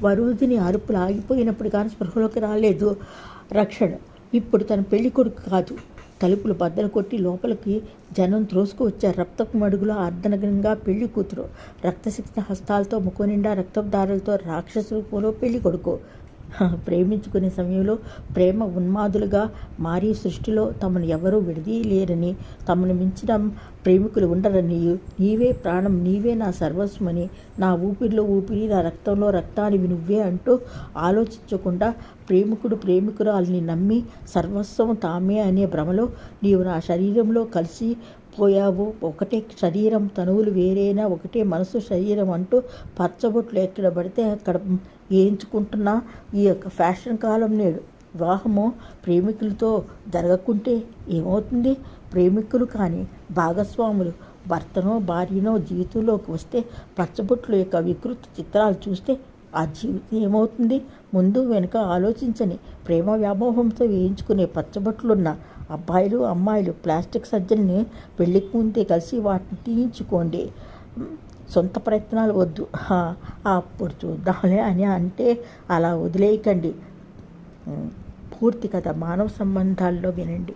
వరుదిని అరుపులు ఆగిపోయినప్పుడు కానీ స్పృహలోకి రాలేదు. రక్షణ ఇప్పుడు తన పెళ్ళి కొడుకు కాదు. తలుపులు బద్దలు కొట్టి లోపలికి జనం త్రోసుకు వచ్చారు. రక్తపు మడుగులో అర్ధనగ్నంగా పెళ్ళి కూతురు రక్తసిక్త హస్తాలతో ముఖం నిండా రక్తపు దారులతో రాక్షసు రూపంలో పెళ్ళి కొడుకు ప్రేమించుకునే సమయంలో ప్రేమ ఉన్మాదులుగా మారి సృష్టిలో తమను ఎవరూ విడదీయలేరని తమను మించిన ప్రేమికులు ఉండరని నీవే ప్రాణం నీవే నా సర్వస్వమని నా ఊపిరిలో ఊపిరి నా రక్తంలో రక్తానివి నువ్వే అంటూ ఆలోచించకుండా ప్రేమికుడు ప్రేమికురాల్ని నమ్మి సర్వస్వం తామే అనే భ్రమలో నీవు నా శరీరంలో కలిసి పోయావు. ఒకటే శరీరం తనువులు వేరేనా ఒకటే మనసు శరీరం అంటూ పచ్చబొట్లు ఎక్కడ పడితే అక్కడ వేయించుకుంటున్న. ఈ యొక్క ఫ్యాషన్ కాలం నేడు వివాహము ప్రేమికులతో జరగకుంటే ఏమవుతుంది? ప్రేమికులు కానీ భాగస్వాములు భర్తనో భార్యనో జీవితంలోకి వస్తే పచ్చబొట్లు యొక్క వికృత చిత్రాలు చూస్తే ఆ జీవితం ఏమవుతుంది? ముందు వెనుక ఆలోచించని ప్రేమ వ్యామోహంతో వేయించుకునే పచ్చబొట్లున్న అబ్బాయిలు అమ్మాయిలు ప్లాస్టిక్ సర్జరీని పెళ్ళికి ముందే కలిసి వాటిని తీయించుకోండి. సొంత ప్రయత్నాలు వద్దు. అప్పుడు చూద్దాంలే అని అంటే అలా వదిలేయకండి. పూర్తి కథ మానవ సంబంధాల్లో వినండి.